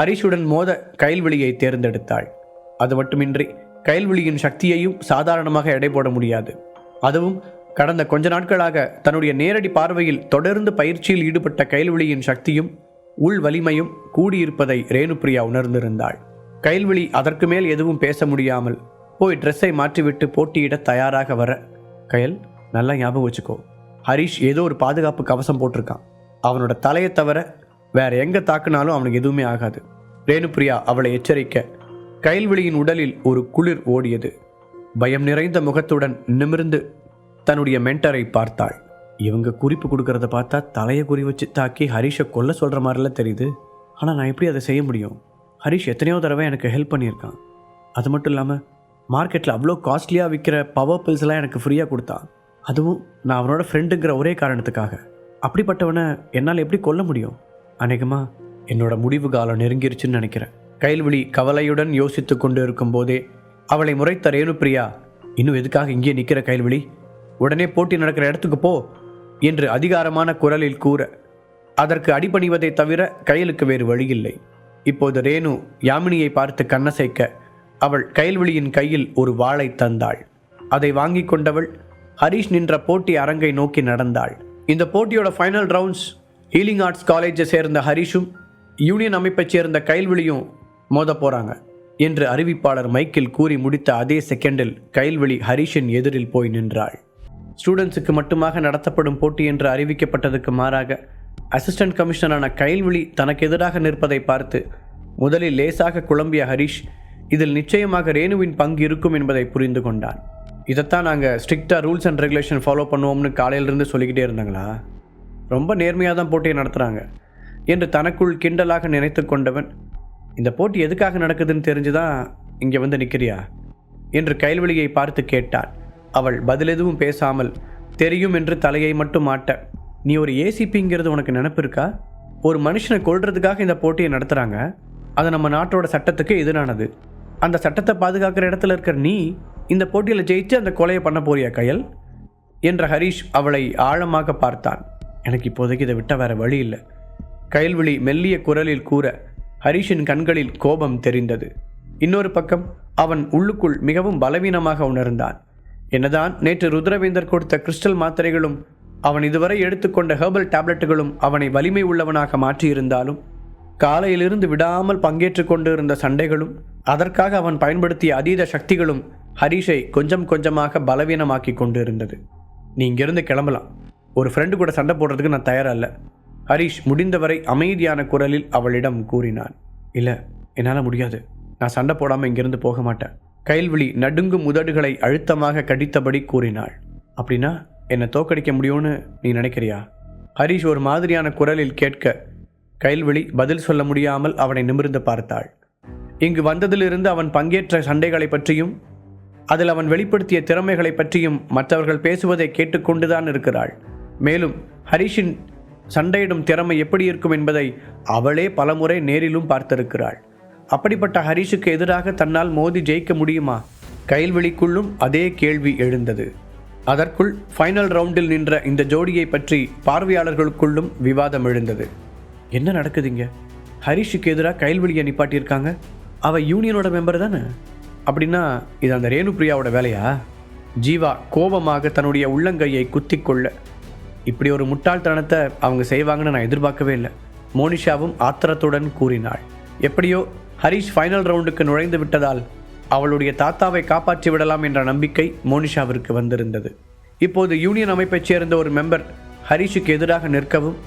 ஹரிஷுடன் மோத கயல்வெளியை தேர்ந்தெடுத்தாள். அது மட்டுமின்றி கயல்வெளியின் சக்தியையும் சாதாரணமாக எடை போட முடியாது. அதுவும் கடந்த கொஞ்ச நாட்களாக தன்னுடைய நேரடி பார்வையில் தொடர்ந்து பயிற்சியில் ஈடுபட்ட கயல்வெளியின் சக்தியும் உள் வலிமையும் கூடியிருப்பதை ரேணுப்ரியா உணர்ந்திருந்தாள். கயல்வெளி அதற்கு மேல் எதுவும் பேச முடியாமல் போய் ட்ரெஸ்ஸை மாற்றிவிட்டு போட்டியிட தயாராக வர கயல் நல்லா ஞாபகம் வச்சுக்கோ. ஹரிஷ் ஏதோ ஒரு பாதுகாப்பு கவசம் போட்டிருக்கான். அவனோட தலையை தவிர வேற எங்க தாக்குனாலும் அவனுக்கு எதுவுமே ஆகாது. ரேணுபிரியா அவளை எச்சரிக்க கைல்வெளியின் உடலில் ஒரு குளிர் ஓடியது. பயம் நிறைந்த முகத்துடன் நிமிர்ந்து தன்னுடைய மென்டரை பார்த்தாள். இவங்க குறிப்பு கொடுக்கறத பார்த்தா தலையை குறி வச்சு தாக்கி ஹரிஷை கொல்ல சொல்கிற மாதிரிலாம் தெரியுது. ஆனால் நான் எப்படி அதை செய்ய முடியும்? ஹரிஷ் எத்தனையோ தடவை எனக்கு ஹெல்ப் பண்ணியிருக்கான். அது மட்டும் இல்லாமல் மார்க்கெட்டில் அவ்வளோ காஸ்ட்லியாக விற்கிற பவர் பில்ஸ்லாம் எனக்கு ஃப்ரீயாக கொடுத்தான். அதுவும் நான் அவனோட ஃப்ரெண்டுங்கிற ஒரே காரணத்துக்காக. அப்படிப்பட்டவனை என்னால் எப்படி கொல்ல முடியும்? அநேகமாக என்னோட முடிவு காலம் நெருங்கிருச்சுன்னு நினைக்கிறேன். கைல்விழி கவலையுடன் யோசித்து கொண்டு இருக்கும்போதே அவளை முறைத்த ரேணுப்பிரியா இன்னும் எதுக்காக இங்கே நிற்கிற கைல்விழி உடனே போட்டி நடக்கிற இடத்துக்கு போ என்று அதிகாரமான குரலில் கூற அதற்கு அடிபணிவதை தவிர கையலுக்கு வேறு வழியில்லை. இப்போது ரேணு யாமினியை பார்த்து கண்ணசைக்க அவள் கைல்விழியின் கையில் ஒரு வாளை தந்தாள். அதை வாங்கி கொண்டவள் ஹரிஷ் நின்ற போட்டி அரங்கை நோக்கி நடந்தாள். இந்த போட்டியோட ஃபைனல் ரவுண்ட்ஸ் ஹீலிங் ஆர்ட்ஸ் காலேஜை சேர்ந்த ஹரிஷும் யூனியன் அமைப்பைச் சேர்ந்த கைல்வெளியும் மோத போகிறாங்க என்று அறிவிப்பாளர் மைக்கில் கூறி முடித்த அதே செகண்டில் கைல்வெளி ஹரிஷின் எதிரில் போய் நின்றாள். ஸ்டூடெண்ட்ஸுக்கு மட்டுமாக நடத்தப்படும் போட்டி என்று அறிவிக்கப்பட்டதுக்கு மாறாக அசிஸ்டன்ட் கமிஷனரான கைல்வெளி தனக்கு எதிராக நிற்பதை பார்த்து முதலில் லேசாக குழம்பிய ஹரிஷ் இதில் நிச்சயமாக ரேணுவின் பங்கு இருக்கும் என்பதை புரிந்து கொண்டான். இதைத்தான் நாங்கள் ஸ்ட்ரிக்டாக ரூல்ஸ் அண்ட் ரெகுலேஷன் ஃபாலோ பண்ணுவோம்னு காலையிலிருந்து சொல்லிக்கிட்டே இருந்தாங்களா? ரொம்ப நேர்மையாக தான் போட்டியை நடத்துகிறாங்க என்று தனக்குள் கிண்டலாக நினைத்து கொண்டவன் இந்த போட்டி எதுக்காக நடக்குதுன்னு தெரிஞ்சுதான் இங்கே வந்து நிற்கிறியா என்று கைல்வெளியை பார்த்து கேட்டான் அவள் பதில் எதுவும் பேசாமல் தெரியும் என்று தலையை மட்டும் மாட்ட நீ ஒரு ஏசிபிங்கிறது உனக்கு நினப்பு இருக்கா? ஒரு மனுஷனை கொள்றதுக்காக இந்த போட்டியை நடத்துகிறாங்க அது நம்ம நாட்டோட சட்டத்துக்கு எதிரானது. அந்த சட்டத்தை பாதுகாக்கிற இடத்துல இருக்கிற நீ இந்த போட்டியில் ஜெயிச்சு அந்த கொலையை பண்ண போறியா கையல்? என்ற ஹரிஷ் அவளை ஆழமாக பார்த்தான். எனக்கு இப்போதைக்கு இதை விட்ட வேற வழி இல்லை. கைல்விழி மெல்லிய குரலில் கூற ஹரிஷின் கண்களில் கோபம் தெரிந்தது. இன்னொரு பக்கம் அவன் உள்ளுக்குள் மிகவும் பலவீனமாக உணர்ந்தான். என்னதான் நேற்று ருத்ரவேந்தர் கொடுத்த கிறிஸ்டல் மாத்திரைகளும் அவன் இதுவரை எடுத்துக்கொண்ட ஹெர்பல் டேப்லெட்டுகளும் அவனை வலிமை உள்ளவனாக மாற்றியிருந்தாலும் காலையிலிருந்து விடாமல் பங்கேற்று கொண்டிருந்த சண்டைகளும் அதற்காக அவன் பயன்படுத்திய அதீத சக்திகளும் ஹரிஷை கொஞ்சம் கொஞ்சமாக பலவீனமாக்கி கொண்டிருந்தது. நீ இங்கிருந்து கிளம்பலாம். ஒரு ஃப்ரெண்டு கூட சண்டை போடுறதுக்கு நான் தயாரல்ல. ஹரீஷ் ஹரிஷ் முடிந்தவரை அமைதியான குரலில் அவளிடம் கூறினான். இல்லை என்னால் முடியாது. நான் சண்டை போடாமல் இங்கிருந்து போக மாட்டேன். கைல்விழி நடுங்கும் உதடுகளை அழுத்தமாக கடித்தபடி கூறினாள். அப்படின்னா என்னை தோக்கடிக்க முடியும்னு நீ நினைக்கிறியா? ஹரிஷ் ஒரு மாதிரியான குரலில் கேட்க கைல்விழி பதில் சொல்ல முடியாமல் அவனை நிமிர்ந்து பார்த்தாள். இங்கு வந்ததிலிருந்து அவன் பங்கேற்ற சண்டைகளை பற்றியும் அதில் அவன் வெளிப்படுத்திய திறமைகளை பற்றியும் மற்றவர்கள் பேசுவதை கேட்டுக்கொண்டுதான் இருக்கிறாள். மேலும் ஹரிஷின் சண்டையிடும் திறமை எப்படி இருக்கும் என்பதை அவளே பலமுறை நேரிலும் பார்த்திருக்கிறாள். அப்படிப்பட்ட ஹரிஷுக்கு எதிராக தன்னால் மோதி ஜெயிக்க முடியுமா? கைல்வெளிக்குள்ளும் அதே கேள்வி எழுந்தது. அதற்குள் ஃபைனல் ரவுண்டில் நின்ற இந்த ஜோடியை பற்றி பார்வையாளர்களுக்குள்ளும் விவாதம் எழுந்தது. என்ன நடக்குதுங்க ஹரிஷுக்கு எதிராக கைல்வெளியை நிப்பாட்டியிருக்காங்க. அவ யூனியனோட மெம்பர் தானே? அப்படின்னா இது அந்த ரேணு பிரியாவோட வேலையா? ஜீவா கோபமாக தன்னுடைய உள்ளங்கையை குத்திக்கொள்ள இப்படி ஒரு முட்டாள்தனத்தை அவங்க செய்வாங்கன்னு நான் எதிர்பார்க்கவே இல்லை. மோனிஷாவும் ஆத்திரத்துடன் கூறினாள். எப்படியோ ஹரிஷ் ஃபைனல் ரவுண்டுக்கு நுழைந்து விட்டதால் அவளுடைய தாத்தாவை காப்பாற்றி விடலாம் என்ற நம்பிக்கை மோனிஷாவிற்கு வந்திருந்தது. இப்போது யூனியன் அமைப்பைச் சேர்ந்த ஒரு மெம்பர் ஹரிஷுக்கு எதிராக நிற்கவும்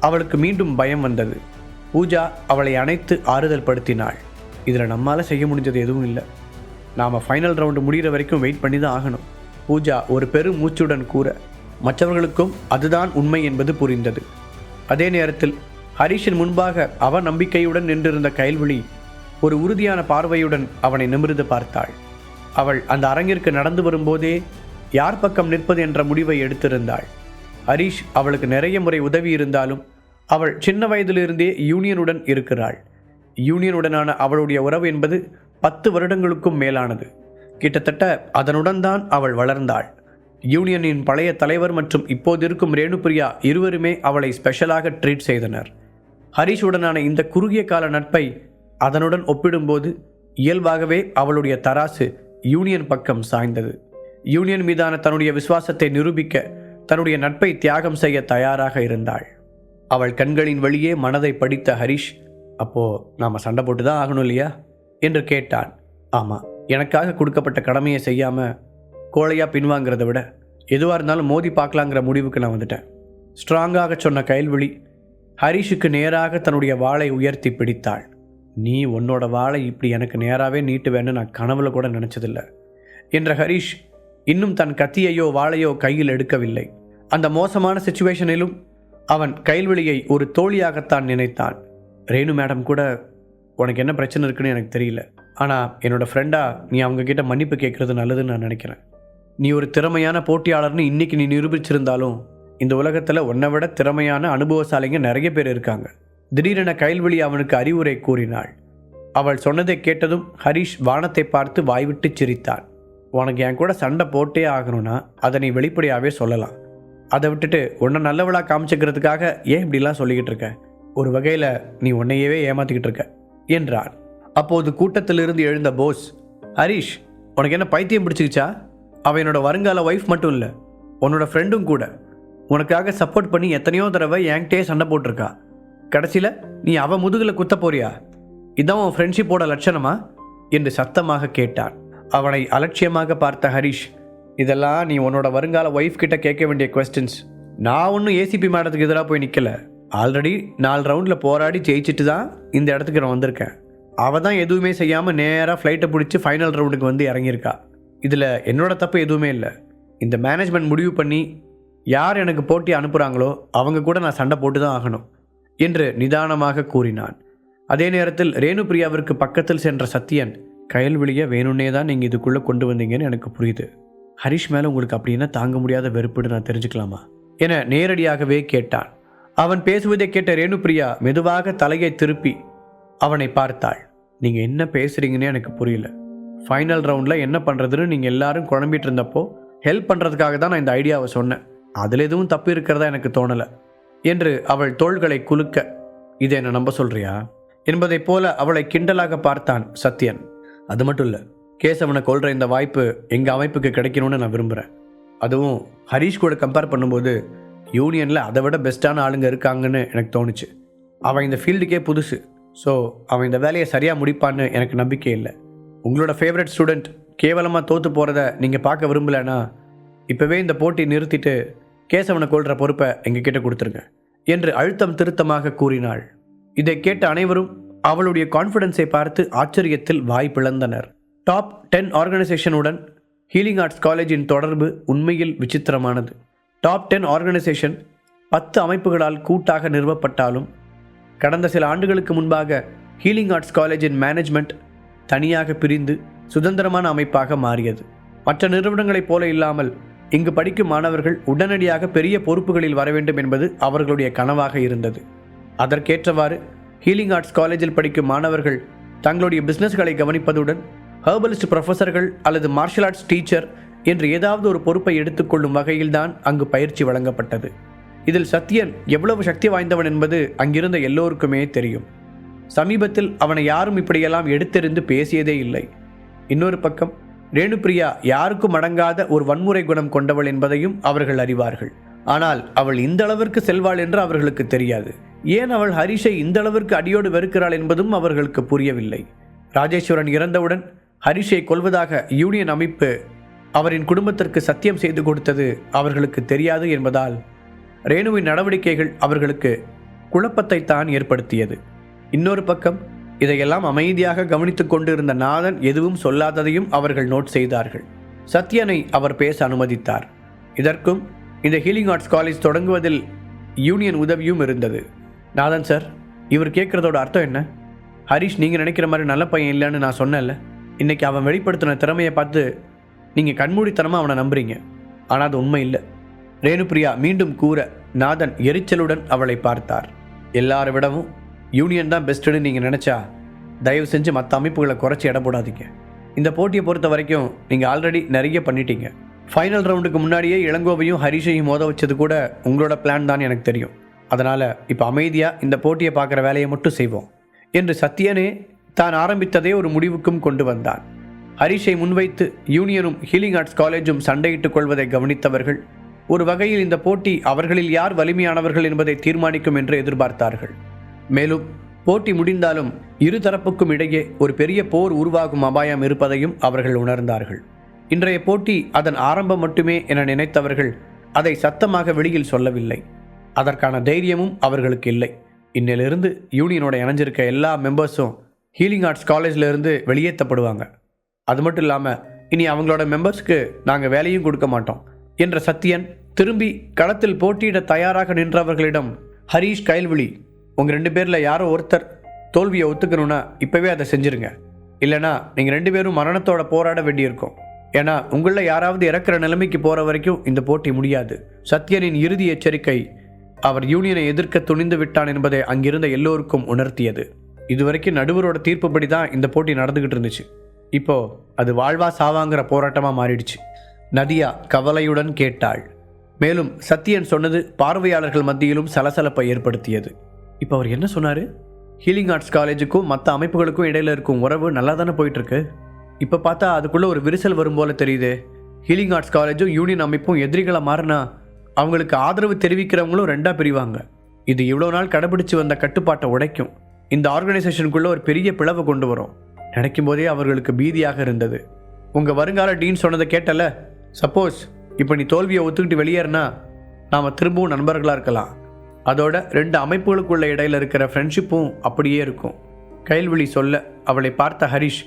அவளுக்கு மீண்டும் பயம் வந்தது. பூஜா அவளை அணைத்து ஆறுதல் படுத்தினாள். இதில் நம்மால் செய்ய முடிஞ்சது எதுவும் இல்லை. நாம் ஃபைனல் ரவுண்டு முடிகிற வரைக்கும் வெயிட் பண்ணி தான் ஆகணும். பூஜா ஒரு பெரும் மூச்சுடன் கூற மற்றவர்களுக்கும் அதுதான் உண்மை என்பது புரிந்தது. அதே நேரத்தில் ஹரிஷின் முன்பாக அவ நம்பிக்கையுடன் நின்றிருந்த கைல்விழி ஒரு உறுதியான பார்வையுடன் அவனை நிமிர்ந்து பார்த்தாள். அவள் அந்த அரங்கிற்கு நடந்து வரும்போதே யார் பக்கம் நிற்பது என்ற முடிவை எடுத்திருந்தாள். ஹரிஷ் அவளுக்கு நிறைய முறை உதவி இருந்தாலும் அவள் சின்ன வயதிலிருந்தே யூனியனுடன் இருக்கிறாள். யூனியனுடனான அவளுடைய உறவு என்பது பத்து வருடங்களுக்கும் மேலானது. கிட்டத்தட்ட அதனுடன் தான் அவள் வளர்ந்தாள். யூனியனின் பழைய தலைவர் மற்றும் இப்போது இருக்கும் ரேணுபிரியா இருவருமே அவளை ஸ்பெஷலாக ட்ரீட் செய்தனர். ஹரிஷுடனான இந்த குறுகிய கால நட்பை அதனுடன் ஒப்பிடும்போது இயல்பாகவே அவளுடைய தராசு யூனியன் பக்கம் சாய்ந்தது. யூனியன் மீதான தன்னுடைய விசுவாசத்தை நிரூபிக்க தன்னுடைய நட்பை தியாகம் செய்ய தயாராக இருந்தாள். அவள் கண்களின் வழியே மனதை படித்த ஹரிஷ் அப்போ நாம சண்டை போட்டு தான் ஆகணும் இல்லையா? என்று கேட்டான். ஆமாம் எனக்காக கொடுக்கப்பட்ட கடமையை செய்யாமல் கோழையாக பின்வாங்கிறத விட எதுவாக இருந்தாலும் மோதி பார்க்கலாங்கிற முடிவுக்கு நான் வந்துட்டேன். ஸ்ட்ராங்காக சொன்ன கைல்விழி ஹரிஷுக்கு நேராக தன்னுடைய வாளை உயர்த்தி பிடித்தாள். நீ உன்னோட வாளை இப்படி எனக்கு நேராகவே நீட்டுவேன்னு நான் கனவுல கூட நினச்சதில்ல என்ற ஹரிஷ் இன்னும் தன் கத்தியையோ வாளையோ கையில் எடுக்கவில்லை. அந்த மோசமான சுச்சுவேஷனிலும் அவன் கைல்வெளியை ஒரு தோழியாகத்தான் நினைத்தான். ரேணு மேடம் கூட உனக்கு என்ன பிரச்சனை இருக்குன்னு எனக்கு தெரியல. ஆனால் என்னோடய ஃப்ரெண்டாக நீ அவங்கக்கிட்ட மன்னிப்பு கேட்குறது நல்லதுன்னு நான் நினைக்கிறேன். நீ ஒரு திறமையான போட்டியாளர்னு இன்னைக்கு நீ நிரூபிச்சிருந்தாலும் இந்த உலகத்தில் உன்னை விட திறமையான அனுபவசாலிங்க நிறைய பேர் இருக்காங்க. திடீரென கைல்வெளி அவனுக்கு அறிவுரை கூறினாள். அவள் சொன்னதை கேட்டதும் ஹரிஷ் வானத்தை பார்த்து வாய்விட்டு சிரித்தான் உனக்கு என் கூட சண்டை போட்டே ஆகணும்னா அதை நீ வெளிப்படையாகவே சொல்லலாம். அதை விட்டுட்டு உன்னை நல்லவளா காமிச்சிக்கிறதுக்காக ஏன் இப்படிலாம் சொல்லிக்கிட்டு இருக்க? ஒரு வகையில் நீ உன்னையவே ஏமாத்திக்கிட்டு இருக்க என்றான் அப்போது கூட்டத்திலிருந்து எழுந்த போஸ் ஹரிஷ் உனக்கு என்ன பைத்தியம் பிடிச்சிக்கிச்சா அவள் என்னோட வருங்கால ஒய்ஃப் மட்டும் இல்லை உன்னோட ஃப்ரெண்டும் கூட. உனக்காக சப்போர்ட் பண்ணி எத்தனையோ தடவை என்கிட்டயே சண்டை போட்டிருக்கா. கடைசியில் நீ அவள் முதுகில் குத்த போறியா? இதான் உன் ஃப்ரெண்ட்ஷிப்போட லட்சணமா? என்று சத்தமாக கேட்டான். அவனை அலட்சியமாக பார்த்த ஹரிஷ் இதெல்லாம் நீ உன்னோட வருங்கால ஒய்ஃப் கிட்ட கேட்க வேண்டிய கொஸ்டின்ஸ் நான் ஒன்றும் ஏசிபி மேடத்துக்கு எதிராக போய் நிற்கல ஆல்ரெடி நாலு ரவுண்டில் போராடி ஜெயிச்சிட்டு தான் இந்த இடத்துக்கு நான் வந்திருக்கேன். அவள் தான் எதுவுமே செய்யாமல் நேராக ஃப்ளைட்டை பிடிச்சி ஃபைனல் ரவுண்டுக்கு வந்து இறங்கியிருக்கா. இதில் என்னோட தப்பு எதுவுமே இல்லை. இந்த மேனேஜ்மெண்ட் முடிவு பண்ணி யார் எனக்கு போட்டி அனுப்புகிறாங்களோ அவங்க கூட நான் சண்டை போட்டு தான் ஆகணும் என்று நிதானமாக கூறினான். அதே நேரத்தில் ரேணுபிரியாவிற்கு பக்கத்தில் சென்ற சத்யன் கயல்விழிய வேணும்னே தான் நீங்கள் இதுக்குள்ளே கொண்டு வந்தீங்கன்னு எனக்கு புரியுது. ஹரிஷ் மேலே உங்களுக்கு அப்படின்னா தாங்க முடியாத வெறுப்புன்னு நான் தெரிஞ்சுக்கலாமா? என நேரடியாகவே கேட்டான். அவன் பேசுவதை கேட்ட ரேணுபிரியா மெதுவாக தலையை திருப்பி அவனை பார்த்தாள். நீங்கள் என்ன பேசுகிறீங்கன்னு எனக்கு புரியல. ஃபைனல் ரவுண்டில் என்ன பண்ணுறதுன்னு நீங்கள் எல்லாரும் குழம்பிட்டு இருந்தப்போ ஹெல்ப் பண்ணுறதுக்காக தான் நான் இந்த ஐடியாவை சொன்னேன். அதில் எதுவும் தப்பு இருக்கிறதா எனக்கு தோணலை. என்று அவள் தோள்களை குலுக்க இதை என்னை நம்ப சொல்றியா? என்பதைப் போல அவளை கிண்டலாக பார்த்தான் சத்யன். அது மட்டும் இல்லை கேசவனை கொள்கிற இந்த வாய்ப்பு எங்கள் அமைப்புக்கு கிடைக்கணும்னு நான் விரும்புகிறேன் அதுவும் ஹரீஷ் கூட கம்பேர் பண்ணும்போது யூனியனில் அதை விட பெஸ்ட்டான ஆளுங்க இருக்காங்கன்னு எனக்கு தோணுச்சு. அவன் இந்த ஃபீல்டுக்கே புதுசு. ஸோ அவன் இந்த வேலையை சரியாக முடிப்பான்னு எனக்கு நம்பிக்கை இல்லை. உங்களோட ஃபேவரட் ஸ்டூடெண்ட் கேவலமாக தோற்று போகிறத நீங்கள் பார்க்க விரும்பலைன்னா இப்போவே இந்த போட்டி நிறுத்திட்டு கேசவனை கொள்கிற பொறுப்பை எங்ககிட்ட கொடுத்துருங்க என்று அழுத்தம் திருத்தமாக கூறினாள். இதை கேட்ட அனைவரும் அவளுடைய கான்ஃபிடன்ஸை பார்த்து ஆச்சரியத்தில் வாய் பிளந்தனர். டாப் டென் ஆர்கனைசேஷனுடன் ஹீலிங் ஆர்ட்ஸ் காலேஜின் தொடர்பு உண்மையில் விசித்திரமானது. டாப் டென் ஆர்கனைசேஷன் பத்து அமைப்புகளால் கூட்டாக நிறுவப்பட்டாலும் கடந்த சில ஆண்டுகளுக்கு முன்பாக ஹீலிங் ஆர்ட்ஸ் காலேஜின் மேனேஜ்மெண்ட் தனியாக பிரிந்து சுதந்திரமான அமைப்பாக மாறியது. மற்ற நிறுவனங்களைப் போல இல்லாமல் இங்கு படிக்கும் மாணவர்கள் உடனடியாக பெரிய பொறுப்புகளில் வர வேண்டும் என்பது அவர்களுடைய கனவாக இருந்தது. அதற்கேற்றவாறு ஹீலிங் ஆர்ட்ஸ் காலேஜில் படிக்கும் மாணவர்கள் தங்களுடைய பிஸ்னஸ்களை கவனிப்பதுடன் ஹெர்பலிஸ்ட் ப்ரொஃபஸர்கள் அல்லது மார்ஷல் ஆர்ட்ஸ் டீச்சர் என்று ஏதாவது ஒரு பொறுப்பை எடுத்துக்கொள்ளும் வகையில்தான் அங்கு பயிற்சி வழங்கப்பட்டது. இதில் சத்யன் எவ்வளவு சக்தி வாய்ந்தவன் என்பது அங்கிருந்த எல்லோருக்குமே தெரியும். சமீபத்தில் அவனை யாரும் இப்படியெல்லாம் எடுத்தெறிந்து பேசியதே இல்லை. இன்னொரு பக்கம் ரேணுபிரியா யாருக்கும் அடங்காத ஒரு வன்முறை குணம் கொண்டவள் என்பதையும் அவர்கள் அறிவார்கள். ஆனால் அவள் இந்த அளவிற்கு செல்வாள் என்று அவர்களுக்கு தெரியாது. ஏன் அவள் ஹரிஷை இந்த அளவிற்கு அடியோடு வெறுக்கிறாள் என்பதும் அவர்களுக்கு புரியவில்லை. ராஜேஸ்வரன் இறந்தவுடன் ஹரிஷை கொல்வதாக யூனியன் அமைப்பு அவரின் குடும்பத்திற்கு சத்தியம் செய்து கொடுத்தது அவர்களுக்கு தெரியாது என்பதால் ரேணுவின் நடவடிக்கைகள் அவர்களுக்கு குழப்பத்தை தான் ஏற்படுத்தியது. இன்னொரு பக்கம் இதையெல்லாம் அமைதியாக கவனித்துக் கொண்டிருந்த நாதன் எதுவும் சொல்லாததையும் அவர்கள் நோட் செய்தார்கள். சத்யனை அவர் பேச அனுமதித்தார். இதற்கும் இந்த ஹீலிங் ஆர்ட்ஸ் காலேஜ் தொடங்குவதில் யூனியன் உதவியும் இருந்தது. நாதன் சார் இவர் கேட்குறதோட அர்த்தம் என்ன? ஹரிஷ் நீங்கள் நினைக்கிற மாதிரி நல்ல பையன் இல்லைன்னு நான் சொன்னேன்ல. இன்னைக்கு அவன் வெளிப்படுத்தின திறமையை பார்த்து நீங்கள் கண்மூடித்தனமாக அவனை நம்புறீங்க. ஆனால் அது உண்மை இல்லை. ரேணுபிரியா மீண்டும் கூற நாதன் எரிச்சலுடன் அவளை பார்த்தார். எல்லாரை விடவும் யூனியன் தான் பெஸ்ட்டுன்னு நீங்கள் நினச்சா தயவு செஞ்சு மற்ற அமைப்புகளை குறைச்சி இட போடாதீங்க. இந்த போட்டியை பொறுத்த வரைக்கும் நீங்கள் ஆல்ரெடி நிறைய பண்ணிட்டீங்க. ஃபைனல் ரவுண்டுக்கு முன்னாடியே இளங்கோவையும் ஹரிஷையும் மோத வச்சது கூட உங்களோட பிளான் தான் எனக்கு தெரியும். அதனால் இப்போ அமைதியாக இந்த போட்டியை பார்க்குற வேலையை மட்டும் செய்வோம். என்று சத்யனே தான் ஆரம்பித்ததே ஒரு முடிவுக்கும் கொண்டு வந்தான். ஹரிஷை முன்வைத்து யூனியனும் ஹீலிங் ஆர்ட்ஸ் காலேஜும் சண்டையிட்டுக் கொள்வதை கவனித்தவர்கள் ஒரு வகையில் இந்த போட்டி அவர்களில் யார் வலிமையானவர்கள் என்பதை தீர்மானிக்கும் என்று எதிர்பார்த்தார்கள். மேலும் போட்டி முடிந்தாலும் இரு தரப்புக்கும் இடையே ஒரு பெரிய போர் உருவாகும் அபாயம் இருப்பதையும் அவர்கள் உணர்ந்தார்கள். இன்றைய போட்டி அதன் ஆரம்பம் மட்டுமே என நினைத்தவர்கள் அதை சத்தமாக வெளியில் சொல்லவில்லை. அதற்கான தைரியமும் அவர்களுக்கு இல்லை. இன்னிலிருந்து யூனியனோட இணைஞ்சிருக்க எல்லா மெம்பர்ஸும் ஹீலிங் ஆர்ட்ஸ் காலேஜ்லேருந்து வெளியேற்றப்படுவாங்க. அது மட்டும் இல்லாமல் இனி அவங்களோட மெம்பர்ஸ்க்கு நாங்கள் வேலையும் கொடுக்க மாட்டோம் என்ற சத்தியன் திரும்பி களத்தில் போட்டியிட தயாராக நின்றவர்களிடம் ஹரீஷ் கைல்விழி உங்கள் ரெண்டு பேரில் யாரோ ஒருத்தர் தோல்வியை ஒத்துக்கணும்னா இப்போவே அதை செஞ்சுருங்க. இல்லைனா நீங்கள் ரெண்டு பேரும் மரணத்தோட போராட வேண்டியிருக்கும். ஏன்னா உங்களில் யாராவது இறக்குற நிலைமைக்கு போகிற வரைக்கும் இந்த போட்டி முடியாது. சத்யனின் இறுதி எச்சரிக்கை அவர் யூனியனை எதிர்க்க துணிந்து விட்டான் என்பதை அங்கிருந்த எல்லோருக்கும் உணர்த்தியது. இதுவரைக்கும் நடுவரோட தீர்ப்புப்படி தான் இந்த போட்டி நடந்துக்கிட்டு இருந்துச்சு. இப்போது அது வாழ்வா சாவாங்கிற போராட்டமாக மாறிடுச்சு. நதியா கவலையுடன் கேட்டாள். மேலும் சத்யன் சொன்னது பார்வையாளர்கள் மத்தியிலும் சலசலப்பை ஏற்படுத்தியது. இப்போ அவர் என்ன சொன்னார்? ஹீலிங் ஆர்ட்ஸ் காலேஜுக்கும் மற்ற அமைப்புகளுக்கும் இடையில இருக்கும் உறவு நல்லா தானே போயிட்டுருக்கு? இப்போ பார்த்தா அதுக்குள்ளே ஒரு விரிசல் வரும் போல தெரியுது. ஹீலிங் ஆர்ட்ஸ் காலேஜும் யூனியன் அமைப்பும் எதிரிகளை மாறினா அவங்களுக்கு ஆதரவு தெரிவிக்கிறவங்களும் ரெண்டாக பிரிவாங்க. இது இவ்வளோ நாள் கடைபிடிச்சு வந்த கட்டுப்பாட்டை உடைக்கும். இந்த ஆர்கனைசேஷனுக்குள்ளே ஒரு பெரிய பிளவை கொண்டு வரும். நினைக்கும் போதே அவர்களுக்கு பீதியாக இருந்தது. உங்கள் வருங்கால டீன் சொன்னதை கேட்டல? சப்போஸ் இப்போ நீ தோல்வியை ஒத்துக்கிட்டு வெளியேறினா நாம் திரும்பவும் நண்பர்களாக இருக்கலாம். அதோட ரெண்டு அமைப்புகளுக்குள்ள இடையில இருக்கிற ஃப்ரெண்ட்ஷிப்பும் அப்படியே இருக்கும். கைல்விழி சொல்ல அவளை பார்த்த ஹரிஷ்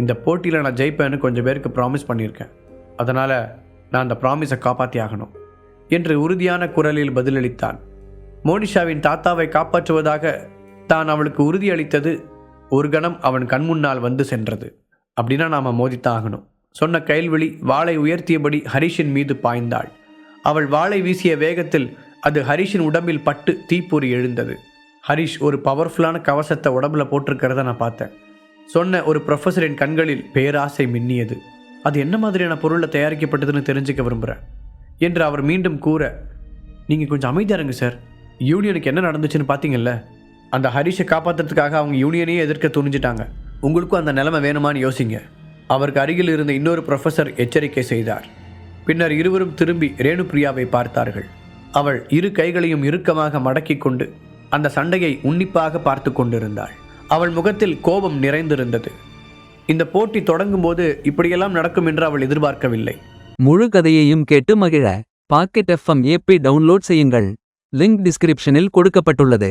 இந்த போட்டியில் நான் ஜெயிப்பேன்னு கொஞ்சம் பேருக்கு ப்ராமிஸ் பண்ணியிருக்கேன். அதனால் நான் அந்த ப்ராமிஸை காப்பாற்றி ஆகணும் என்று உறுதியான குரலில் பதிலளித்தான். மோனிஷாவின் தாத்தாவை காப்பாற்றுவதாக தான் அவளுக்கு உறுதியளித்தது ஒரு கணம் அவன் கண்முன்னால் வந்து சென்றது. அப்படின்னா நாம் மோதித்தான் ஆகணும் சொன்ன கைல்விழி வாளை உயர்த்தியபடி ஹரிஷின் மீது பாய்ந்தாள். அவள் வாளை வீசிய வேகத்தில் அது ஹரிஷின் உடம்பில் பட்டு தீப்பொறி எழுந்தது. ஹரிஷ் ஒரு பவர்ஃபுல்லான கவசத்தை உடம்புல போட்டிருக்கிறத நான் பார்த்தேன். சொன்ன ஒரு ப்ரொஃபஸரின் கண்களில் பேராசை மின்னியது. அது என்ன மாதிரியான பொருளில் தயாரிக்கப்பட்டதுன்னு தெரிஞ்சுக்க விரும்புகிறேன் என்று அவர் மீண்டும் கூற நீங்கள் கொஞ்சம் அமைதியாக இருங்க சார். யூனியனுக்கு என்ன நடந்துச்சுன்னு பார்த்தீங்கல்ல அந்த ஹரிஷை காப்பாற்றுறதுக்காக அவங்க யூனியனையே எதிர்க்க துணிஞ்சிட்டாங்க. உங்களுக்கும் அந்த நிலைமை வேணுமான்னு யோசிங்க. அவருக்கு அருகில் இருந்த இன்னொரு ப்ரொஃபஸர் எச்சரிக்கை செய்தார். பின்னர் இருவரும் திரும்பி ரேணுபிரியாவை பார்த்தார்கள். அவள் இரு கைகளையும் இறுக்கமாக மடக்கிக் கொண்டு அந்த சண்டையை உன்னிப்பாக பார்த்து கொண்டிருந்தாள். அவள் முகத்தில் கோபம் நிறைந்திருந்தது. இந்த போட்டி தொடங்கும் போது இப்படியெல்லாம் நடக்கும் என்று அவள் எதிர்பார்க்கவில்லை. முழு கதையையும் கேட்டு மகிழ. பாக்கெட் எஃப்எம் ஏபி டவுன்லோட் செய்யுங்கள். லிங்க் டிஸ்கிரிப்ஷனில் கொடுக்கப்பட்டுள்ளது.